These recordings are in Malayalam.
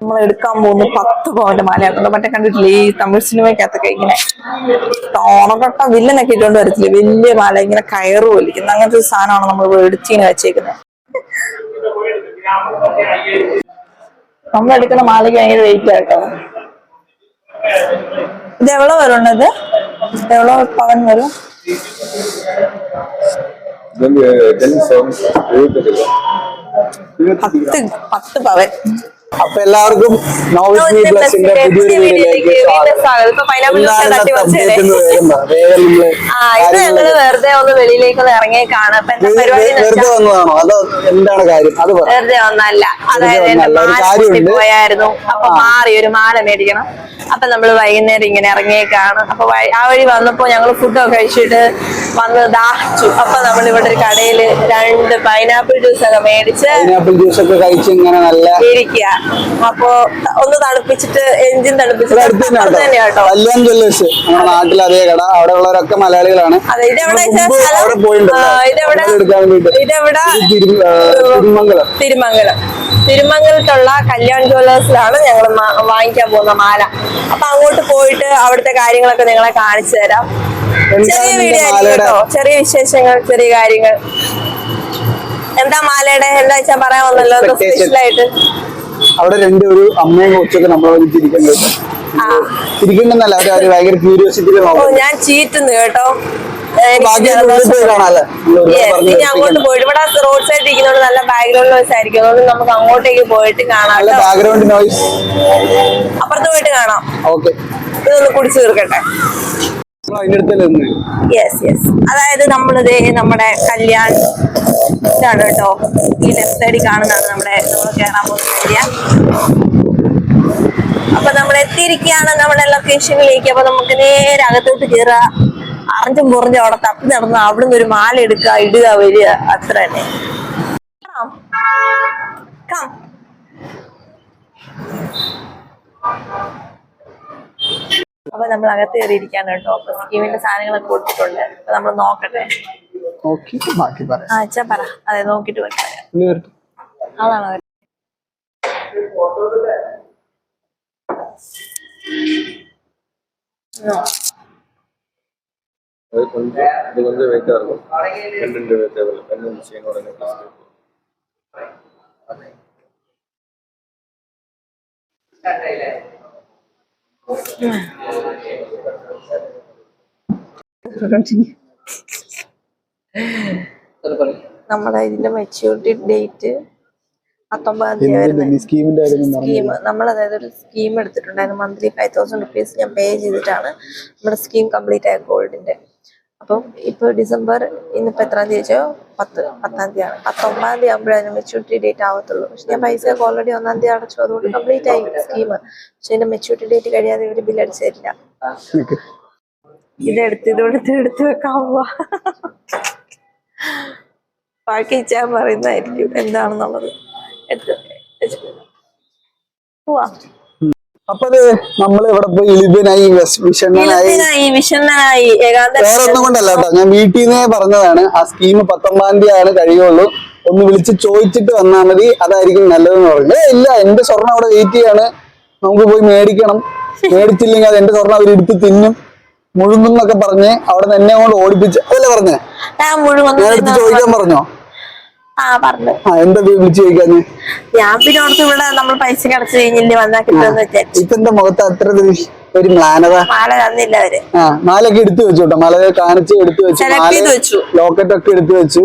നമ്മൾ എടുക്കാൻ പോകുന്ന പത്ത് പോയിന്റ് മാലയാക്കുന്നത് മറ്റേ കണ്ടിട്ടില്ലേ? ഈ തമിഴ് സിനിമയ്ക്കകത്തൊക്കെ ഇങ്ങനെ തോണക്കൊട്ട വില്ലനൊക്കെ ഇട്ടുകൊണ്ട് വരത്തില്ലേ? വലിയ മല ഇങ്ങനെ കയറ് വലിക്കുന്ന അങ്ങനത്തെ ഒരു സാധനമാണ് നമ്മൾ എടുത്തിങ്ങനെ വെച്ചേക്കുന്നത് നമ്മൾ എടുക്കുന്ന മാലയ്ക്ക് ഭയങ്കര വെയിറ്റ് ആട്ടോ ഇത് എവ്വളോ വരുന്നത് എവ്വളോ പവൻ വരും? പത്ത് പത്ത് പവൻ. അപ്പൊ എല്ലാവർക്കും മീ പുതിയൊരു വീഡിയോയിലേക്ക് ഞങ്ങൾ വെറുതെ ഒന്ന് വെളിയിലേക്ക് ഒന്ന് ഇറങ്ങിയേക്കാണ് വെറുതെ വന്നതാണോ? അതോ എന്താണ് കാര്യം? അത് വെറുതെ ഒന്നല്ല അതായത് എന്റെ പോയായിരുന്നു. അപ്പൊ മാറി ഒരു മാല മേടിക്കണം. അപ്പൊ നമ്മൾ വൈകുന്നേരം ഇങ്ങനെ ഇറങ്ങിയേക്കാണ് അപ്പൊ ആ വഴി വന്നപ്പോ ഞങ്ങൾ ഫുഡൊക്കെ കഴിച്ചിട്ട് വന്ന് ദാഹിച്ചു അപ്പൊ നമ്മൾ ഇവിടെ ഒരു കടയിൽ രണ്ട് പൈനാപ്പിൾ ജ്യൂസ് ഒക്കെ മേടിച്ച് പൈനാപ്പിൾ ജ്യൂസ് ഒക്കെ കഴിച്ച് ഇങ്ങനെ നല്ല ഇരിക്കുക അപ്പൊ ഒന്ന് തണുപ്പിച്ചിട്ട് എഞ്ചിൻ തണുപ്പിച്ചിട്ട് നാട്ടിൽ അതേ കട. അവിടെ ഉള്ളവരൊക്കെ മലയാളികളാണ്. തിരുമംഗലം. തിരുമംഗലം. തിരുമംഗലത്തുള്ള കല്യാൺ ജ്വല്ലേഴ്സിലാണ് ഞങ്ങൾ വാങ്ങിക്കാൻ പോകുന്ന മാല. അപ്പൊ അങ്ങോട്ട് പോയിട്ട് അവിടുത്തെ കാര്യങ്ങളൊക്കെ നിങ്ങളെ കാണിച്ചു തരാം. ചെറിയ വീഡിയോ ആയിരിക്കും കേട്ടോ. ചെറിയ വിശേഷങ്ങൾ ചെറിയ കാര്യങ്ങൾ. എന്താ മാലയുടെ? എന്താ വെച്ചാൽ പറയാൻ വന്നല്ലോ? Expectation. അവിടെ രണ്ട് ഒരു അമ്മയും കൊച്ചൊക്കെ നമ്മളെ ചിരിക്കുന്നത് ആ. ചിരിക്കണ്ടെന്നല്ല അവർ അവർ ഭയങ്കര ക്യൂരിയോസിറ്റിയിൽ നോക്കും. ഞാൻ ചീറ്റുന്നു കേട്ടോ. ഇനി അങ്ങോട്ട്. പോയിട്ട് ഇവിടെ റോഡ് സൈഡ് ഇരിക്കുന്നോണ്ട് നല്ല ബാക്ക്ഗ്രൗണ്ട് നോയ്സ് ആയിരിക്കും. അതുകൊണ്ട് നമുക്ക് അങ്ങോട്ടേക്ക് പോയിട്ട് കാണാം ബാക്ക്ഗ്രൗണ്ട് നോയ്സ് അപ്പുറത്ത് പോയിട്ട് കാണാം. ഓക്കെ ഇതൊന്ന് കുടിച്ചു തീർക്കട്ടെ. യെസ് യെസ് അതായത് നമ്മളിത് നമ്മുടെ കല്യാൺ ഇതാണ് കേട്ടോ. ഈ ലെഫ്റ്റ് സൈഡിൽ കാണുന്നതാണ് നമ്മുടെ നമ്മൾ കയറാൻ പോകുന്ന കല്യാൺ അപ്പൊ നമ്മൾ എത്തിയിരിക്കുകയാണ് നമ്മുടെ ലൊക്കേഷനിലേക്ക് അപ്പൊ നമുക്ക് നേരെ അകത്തോട്ട് കയറുക അറിഞ്ഞും പുറഞ്ഞും അവിടെ തപ്പി നടന്ന് അവിടുന്ന് ഒരു മാല എടുക്കുക ഇടുക വരിക. അത്ര തന്നെ അപ്പൊ നമ്മൾ അകത്ത് കയറിയിരിക്കാണ് കേട്ടോ അപ്പൊ സ്കീമിന്റെ സാധനങ്ങളൊക്കെ കൊടുത്തിട്ടുണ്ട് അപ്പൊ നമ്മൾ നോക്കട്ടെ നോക്കി ബാക്കി പറയാം ആ അച്ഛൻ പറ അതെ നോക്കിട്ട് വെക്കാം പുള്ളി വരട്ടെ. ആളാണോ അവര്? No. அது கொஞ்சம் இது கொஞ்சம் வெயிட்டா இருக்கும் ரெண்டு ரெண்டு தேவையில்லை ரெண்டு செயினோட நெக்லஸ் നമ്മുടെ ഇതിന്റെ മെച്യൂരിറ്റി ഡേറ്റ് പത്തൊമ്പതാം തീയതി. സ്കീം നമ്മൾ അതായത് ഒരു സ്കീം എടുത്തിട്ടുണ്ടായിരുന്നു. മന്ത്ലി ഫൈവ് തൗസൻഡ് റുപ്പീസ് ഞാൻ പേ ചെയ്തിട്ടാണ് നമ്മുടെ സ്കീം കംപ്ലീറ്റ് ആയ ഗോൾഡിന്റെ. അപ്പം ഇപ്പൊ ഡിസംബർ ഇന്നിപ്പോ എത്രാം തീയതി വെച്ചോ? പത്ത് പത്താം തീയതിയാണ് പത്തൊമ്പതാം തീയതി ആകുമ്പോഴേ അതിന് മെച്യൂരിറ്റി ഡേറ്റ് ആവത്തുള്ളൂ. പക്ഷെ ഞാൻ പൈസ ഓൾറെഡി ഒന്നാം തീയതി അടച്ചു. അതുകൊണ്ട് കംപ്ലീറ്റ് ആയി സ്കീം. പക്ഷെ അതിന്റെ മെച്യൂരിറ്റി ഡേറ്റ് കഴിയാതെ ഇവർ ബില്ല് അടിച്ചു തരില്ല. ഇതെടുത്ത് ഇതെടുത്ത് എടുത്ത് വെക്കാൻ പോവാ. ബാക്കി ഇച്ചാൻ പറയുന്നതായിരിക്കും എന്താണെന്നുള്ളത്. പോവാ. അപ്പൊ നമ്മൾ ഇവിടെ പോയി ഇളിബനായി വിഷണ്ണനായി വേറെ ഒന്നും കൊണ്ടല്ല കേട്ടോ. ഞാൻ വീട്ടിൽ നിന്നേ പറഞ്ഞതാണ് ആ സ്കീം പത്തൊമ്പതാം തീയതി ആണ് കഴിയുള്ളൂ. ഒന്ന് വിളിച്ച് ചോദിച്ചിട്ട് വന്നാൽ മതി അതായിരിക്കും നല്ലതെന്ന് പറഞ്ഞു ഏ ഇല്ല എന്റെ സ്വർണം അവിടെ വെയിറ്റ് ചെയ്യാണ്. നമുക്ക് പോയി മേടിക്കണം. മേടിച്ചില്ലെങ്കിൽ അത് എന്റെ സ്വർണം അവർ എടുത്ത് തിന്നും. മുഴുങ്ങുന്നൊക്കെ പറഞ്ഞ് അവിടെ നിന്ന് എന്നെ കൊണ്ട് ഓടിപ്പിച്ച് അതല്ലേ പറഞ്ഞേ? ഞാൻ എടുത്ത് ചോദിക്കാൻ പറഞ്ഞോ? എന്താ വിളിച്ച് ഞാൻ പിന്നെ ഓർത്ത് ഇവിടെ നമ്മൾ പൈസ അടച്ചു കഴിഞ്ഞില്ലേ വന്നാ കിട്ടുമെന്ന് വിചാരിച്ചു. ഇപ്പൊ എന്റെ മുഖത്ത് അത്ര ഒരു ഒരു മ്ലാനത മാല തന്നില്ല അവർ. ആ എടുത്തു വെച്ചു കേട്ടോ മാല കാണിച്ച് എടുത്തു വെച്ചു. ലോക്കറ്റ് ഒക്കെ എടുത്തു വെച്ചു.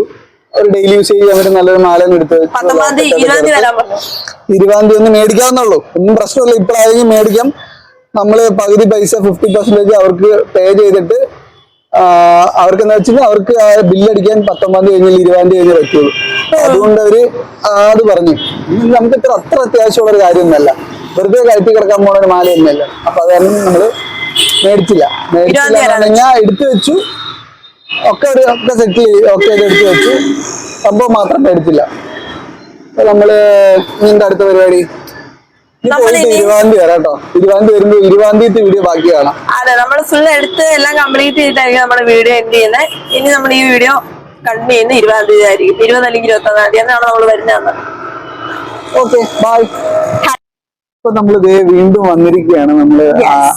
ഒരു ഡെയിലി യൂസ് ചെയ്യാൻ പറ്റും നല്ലൊരു മാല ഒന്ന് എടുത്തു ഇരുപതാം തീയതി ഇരുപതാം ഒന്ന് മേടിക്കാവുന്നുള്ളൂ ഒന്നും പ്രശ്നമില്ല. ഇപ്പോഴാണെങ്കിൽ മേടിക്കാം. നമ്മൾ പകുതി പൈസ ഫിഫ്റ്റി പെർസെന്റേജ് അവർക്ക് പേ ചെയ്തിട്ട് അവർക്ക് എന്താ വെച്ചാൽ അവർക്ക് ആ ബില്ലടിക്കാൻ പത്തൊമ്പതാം തീയതി കഴിഞ്ഞാൽ ഇരുപതാം തീയതി കഴിഞ്ഞ് പറ്റുള്ളൂ. അതുകൊണ്ട് അവർ അത് പറഞ്ഞു. നമുക്ക് ഇത്ര അത്ര അത്യാവശ്യമുള്ള ഒരു കാര്യമൊന്നുമല്ല. വെറുതെ കയറ്റി കിടക്കാൻ പോണ ഒരു മാല ഒന്നുമല്ല അപ്പൊ അത് കാരണം നമ്മൾ മേടിച്ചില്ല. മേടിച്ചില്ല ഞാൻ എടുത്തു വെച്ചു. ഒക്കെ ഒരു ഒക്കെ സെറ്റ് ചെയ്ത് ഒക്കെ എടുത്തു വെച്ചു. സംഭവം മാത്രം മേടിച്ചില്ല. അപ്പൊ നമ്മൾ ഇനി എന്താ അടുത്ത പരിപാടി ഇനി നമ്മൾ പോയിട്ട് ഇനി- ഇരുപതാം തീയതി വരാം കേട്ടോ ഇരുപതാം തീയതി വരുമ്പോ ഇരുപതാം തീയതി വീഡിയോ ബാക്കി കാണാം. അതെ നമ്മൾ ഫുൾ എടുത്ത് എല്ലാം കംപ്ലീറ്റ് ചെയ്തിട്ടായിരിക്കും നമ്മുടെ വീഡിയോ എൻഡ് ചെയ്യുന്നത് ഇനി നമ്മൾ ഈ വീഡിയോ കണ്ടിന്യൂ ചെയ്യുന്നത് ഇരുപതാം തീയതി ആയിരിക്കും. ഇരുപത് അല്ലെങ്കിൽ ഇരുപത്തി ഒന്നാം തീയതി എന്നാണ് നമ്മൾ വരുന്നത്. ഓക്കെ ബൈ ഇപ്പൊ നമ്മൾ ഇതേ വീണ്ടും വന്നിരിക്കുകയാണ്. നമ്മൾ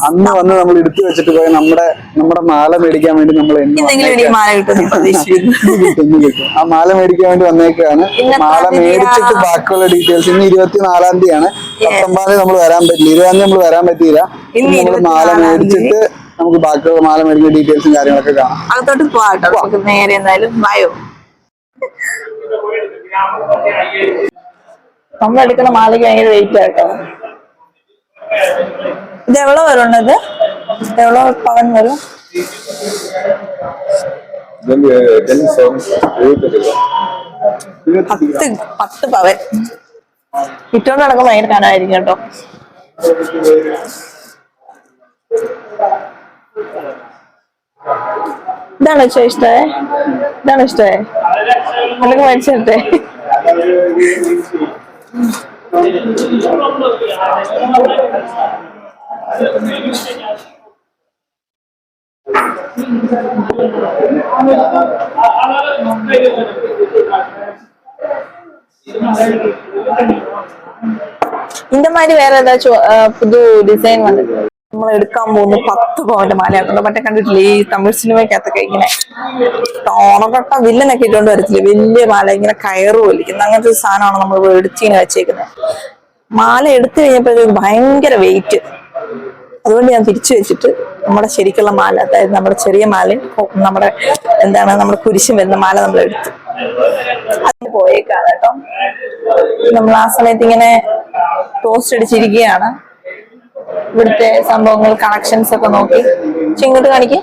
അന്ന് വന്ന് നമ്മൾ എടുത്തു വെച്ചിട്ട് പോയ നമ്മുടെ നമ്മുടെ മാല മേടിക്കാൻ വേണ്ടി നമ്മൾ കിട്ടും കിട്ടും. ആ മാല മേടിക്കാൻ വേണ്ടി വന്നേക്കാണ്. മാല? മേടിച്ചിട്ട് ബാക്കിയുള്ള ഡീറ്റെയിൽസ് ഇന്ന് ഇരുപത്തിനാലാം തീയതിയാണ്. പത്തൊമ്പതാം തീയതി നമ്മൾ വരാൻ പറ്റില്ല. ഇരുപതാം തീയതി നമ്മൾ വരാൻ പറ്റിയില്ല. നമ്മൾ മാല. മേടിച്ചിട്ട് നമുക്ക് ബാക്കിയുള്ള മാല മേടിക്കുന്ന ഡീറ്റെയിൽസും കാര്യങ്ങളൊക്കെ കാണാം. അകത്തോട്ട് പോവാട്ടോ നേരെ എന്തായാലും വായോ നമ്മൾ എടുക്കുന്ന മാലയ്ക്ക് ഭയങ്കര വെയിറ്റ് ആട്ടോ ഇത് எவ்வளோ വരുന്നത്? இது எவ்வளோ பவன் வரும் പത്ത് പത്ത് പവൻ. ഇറ്റോ നടക്കുമ്പോ അതിന് കനമായിരിക്കും കേട്ടോ. ഇതാണ് വെച്ചോ ഇഷ്ടേ? ഇതാണ് ഇഷ്ടേ? നല്ല മനസ്സിലെ ഇന്റെ മാതിരി വേറെ ഏതാ പുതു ഡിസൈൻ വന്നിട്ടുണ്ട് നമ്മൾ എടുക്കാൻ പോകുന്ന പത്ത് പവന്റെ മാലയാക്കുന്നുണ്ട് മറ്റേ കണ്ടിട്ടില്ലേ ഈ തമിഴ് സിനിമയ്ക്കകത്തൊക്കെ ഇങ്ങനെ ടോണക്കട്ട വില്ലനൊക്കെ ഇട്ടുകൊണ്ട് വരത്തില്ലേ? വലിയ മാല ഇങ്ങനെ കയറ് വലിക്കുന്ന അങ്ങനത്തെ ഒരു സാധനമാണ് നമ്മൾ എടുത്തിങ്ങനെ വെച്ചേക്കുന്നത്. മാല എടുത്തു കഴിഞ്ഞപ്പോഴത്തേക്ക് ഭയങ്കര വെയിറ്റ് അതുകൊണ്ട് ഞാൻ തിരിച്ചു വെച്ചിട്ട് നമ്മുടെ ശരിക്കുള്ള മാല അതായത് നമ്മുടെ ചെറിയ മാല നമ്മുടെ എന്താണ് നമ്മുടെ കുരിശും വരുന്ന മാല നമ്മൾ എടുത്തു. അതിന് പോയേക്കാണ് കേട്ടോ. നമ്മൾ ആ സമയത്ത് ഇങ്ങനെ ടോസ്റ്റ് അടിച്ചിരിക്കുകയാണ്. ഇവിടുത്തെ സംഭവങ്ങൾ കണക്ഷൻസ് ഒക്കെ നോക്കി. പക്ഷെ ഇങ്ങോട്ട് കാണിക്കും.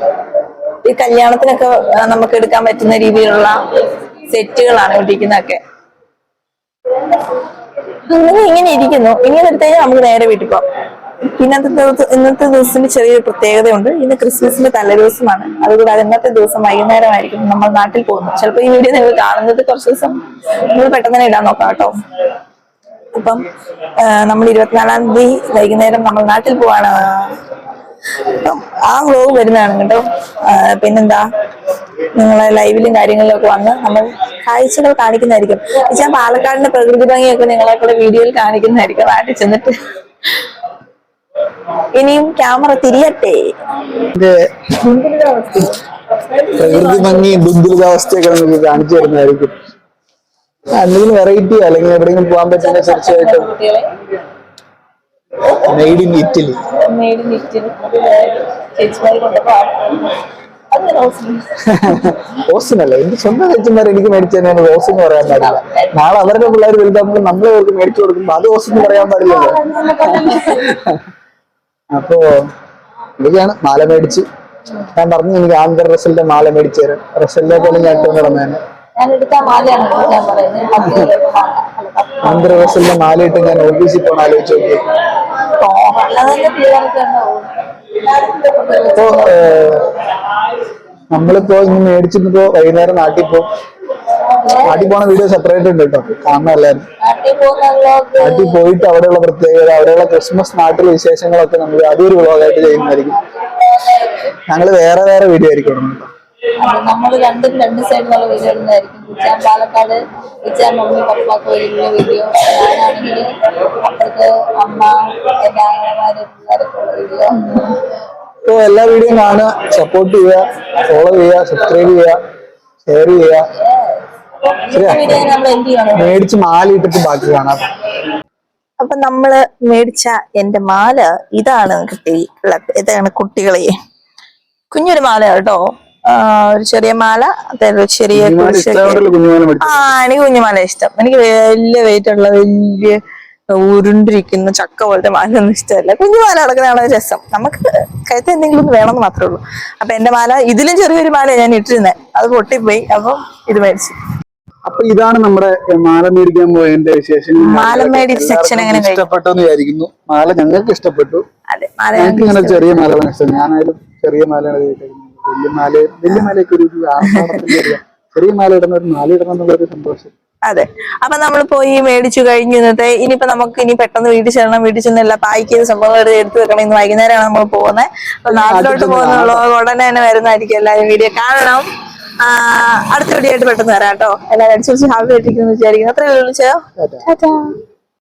ഈ കല്യാണത്തിനൊക്കെ നമുക്ക് എടുക്കാൻ പറ്റുന്ന രീതിയിലുള്ള സെറ്റുകളാണ് ഇട്ടിരിക്കുന്നതൊക്കെ. അങ്ങനെ ഇങ്ങനെ ഇരിക്കുന്നു. ഇങ്ങനെ എടുത്തു കഴിഞ്ഞാൽ നമുക്ക് നേരെ വീട്ടിൽ പോകാം ഇന്നത്തെ ദിവസം ഇന്നത്തെ ദിവസത്തിന് ചെറിയൊരു പ്രത്യേകതയുണ്ട്. ഇന്ന് ക്രിസ്മസിന്റെ തലേദിവസമാണ്. അതുകൂടാതെ ഇന്നത്തെ ദിവസം വൈകുന്നേരമായിരിക്കും നമ്മൾ നാട്ടിൽ പോകുന്നത്. ചിലപ്പോൾ ഈ വീഡിയോ നിങ്ങൾ കാണുന്നത് കുറച്ച് ദിവസം. നിങ്ങൾ പെട്ടെന്ന് തന്നെ ഇടാൻ നോക്കാം കേട്ടോ. അപ്പം ആ, നമ്മൾ ഇരുപത്തിനാലാം തീയതി വൈകുന്നേരം നമ്മൾ നാട്ടിൽ പോവാണ്. ആ വ്ലോഗ് വരുന്നതാണ് കേട്ടോ. പിന്നെന്താ? നിങ്ങളെ ലൈവിലും കാര്യങ്ങളിലും ഒക്കെ വന്ന് നമ്മൾ കാഴ്ചകൾ കാണിക്കുന്നതായിരിക്കും. ഞാൻ പാലക്കാടിന്റെ പ്രകൃതി ഭംഗിയൊക്കെ നിങ്ങളെ കൂടെ വീഡിയോയിൽ കാണിക്കുന്നതായിരിക്കും. നാട്ടിൽ ചെന്നിട്ട്. ഇനിയും ക്യാമറ തിരിയട്ടെ. പ്രകൃതി ഭംഗി ദുരിതാവസ്ഥയൊക്കെ നമുക്ക് കാണിച്ചു തരുന്നതായിരിക്കും. എന്തെങ്കിലും വെറൈറ്റി അല്ലെങ്കിൽ എവിടെയെങ്കിലും പോകാൻ പറ്റുന്ന തീർച്ചയായിട്ടും made in Italy made in എന്റെ സ്വന്തം ചേച്ചിമാർ എനിക്ക് മേടിച്ചു തന്നെയാണ് റോസ് എന്ന് പറയാൻ പാടില്ല. നാളെ അവരുടെ പിള്ളേർ വലുതാകുമ്പോൾ നമ്മളെ അവർക്ക് മേടിച്ചു കൊടുക്കുമ്പോൾ അത് റോസ് എന്ന് പറയാൻ പാടില്ല അപ്പോ ഇതൊക്കെയാണ് മാല മേടിച്ച്. ഞാൻ പറഞ്ഞു എനിക്ക് ആന്ധ്ര റസലിന്റെ മാല മേടിച്ചു തരാം. റസലിനെ പോലെ ഞാൻ ഇട്ടുകൊണ്ട് നടന്നേനെ ഞാൻ എടുത്ത മാലയാണ് ഞാൻ പറയുന്നത് ഞാൻ ഓഫീസിൽ പോകണം ആലോചിച്ചു ഏഹ്, നമ്മളിപ്പോ ഇന്ന് മേടിച്ചിട്ടിപ്പോ വൈകുന്നേരം നാട്ടിൽ പോ നാട്ടിൽ പോണ വീഡിയോ സെപ്പറേറ്റ് ഉണ്ട് കേട്ടോ. കാണണം എല്ലാവരും. നാട്ടിൽ പോയിട്ട് അവിടെയുള്ള പ്രത്യേകത അവിടെയുള്ള ക്രിസ്മസ് നാട്ടിലെ വിശേഷങ്ങളൊക്കെ നമ്മൾ അതൊരു വ്ളോഗായിട്ട് ചെയ്യുന്നതായിരിക്കും. ഞങ്ങൾ വേറെ വേറെ വീഡിയോ ആയിരിക്കും കേട്ടോ. നമ്മൾ രണ്ടും രണ്ട് സൈഡിലുള്ള വീഡിയോ ഇടുന്നതായിരിക്കും. ഉച്ചാൻ പാലക്കാട് ഉച്ചാൻ മമ്മി പപ്പ കോയിലുള്ള വീഡിയോ ഞാനാണെങ്കിൽ അപ്പുറത്ത് അമ്മ എന്റെ ആങ്ങളമാര് വീഡിയോ അപ്പോൾ എല്ലാ വീഡിയോയും കാണുക സപ്പോർട്ട് ചെയ്യുക ഫോളോ ചെയ്യുക സബ്സ്ക്രൈബ് ചെയ്യുക ഷെയർ ചെയ്യുക. മേടിച്ച് മാല ഇട്ടിട്ട് ബാക്കി കാണാം. അപ്പൊ നമ്മൾ മേടിച്ച എന്റെ മാല ഇതാണ് കിട്ടി ഇതാണ് കുട്ടികളെ. കുഞ്ഞൊരു മാല കേട്ടോ. ഒരു ചെറിയ മാല ചെറിയ ആ എനിക്ക് കുഞ്ഞുമാല ഇഷ്ടം. എനിക്ക് വലിയ വെയിറ്റ് ഉള്ള വലിയ ഉരുണ്ടിരിക്കുന്ന ചക്ക പോലത്തെ മാലയൊന്നും ഇഷ്ടമല്ല. കുഞ്ഞുമാല അടക്കുന്ന രസം. നമുക്ക് കഴുത്ത് എന്തെങ്കിലും വേണമെന്ന് മാത്രമേ ഉള്ളൂ. അപ്പൊ എന്റെ മാല ഇതിലും ചെറിയൊരു മാല ഞാൻ ഇട്ടിരുന്നത് അത് പൊട്ടിപ്പോയി. അപ്പൊ ഇത് മേടിച്ചു. അപ്പൊ ഇതാണ് നമ്മുടെ മാല മേടിക്കാൻ പോയതിന്റെ വിശേഷം മാല മേടിച്ച സെക്ഷൻ എങ്ങനെ? ഇഷ്ടപ്പെട്ടു എന്ന് വിചാരിക്കുന്നു. മാല ഞങ്ങൾക്ക് ഇഷ്ടപ്പെട്ടു. അതെ മാല ഞങ്ങൾക്ക് ഇങ്ങനെ ചെറിയ മാലകളാണ് ഇഷ്ടം. ഞാനായാലും ചെറിയ മാലയാണ് വലിയ മാല വലിയ മാലയൊക്കെ ഒരു ആർഭാടത്തിന്റെ ചെറിയ മാല ഇടുന്ന ഒരു മാല ഇടണം എന്നുള്ളൊരു സന്തോഷം. അതെ. അപ്പൊ നമ്മൾ പോയി മേടിച്ചു കഴിഞ്ഞു ഇന്നത്തെ. ഇനിയിപ്പോ നമുക്ക് ഇനി പെട്ടെന്ന് വീട്ടിൽ ചെല്ലണം വീട്ടിൽ ചെന്നില്ല പാക്ക് സംഭവം എടുത്ത് വെക്കണം. ഇന്ന് വൈകുന്നേരമാണ് നമ്മൾ പോകുന്നത്. അപ്പൊ നാട്ടിലോട്ട് പോകുന്നുള്ള ഉടനെ തന്നെ വരുന്നതായിരിക്കും എല്ലാവരും വീഡിയോ കാണണം. അടുത്ത വീഡിയോ ആയിട്ട് പെട്ടെന്ന് വരാം കേട്ടോ. എല്ലാവരും അടിച്ചു ഹാപ്പി ആയിട്ടിരിക്കുന്നു വിചാരിക്കുന്നു. അത്രയല്ലേ വിളിച്ചോ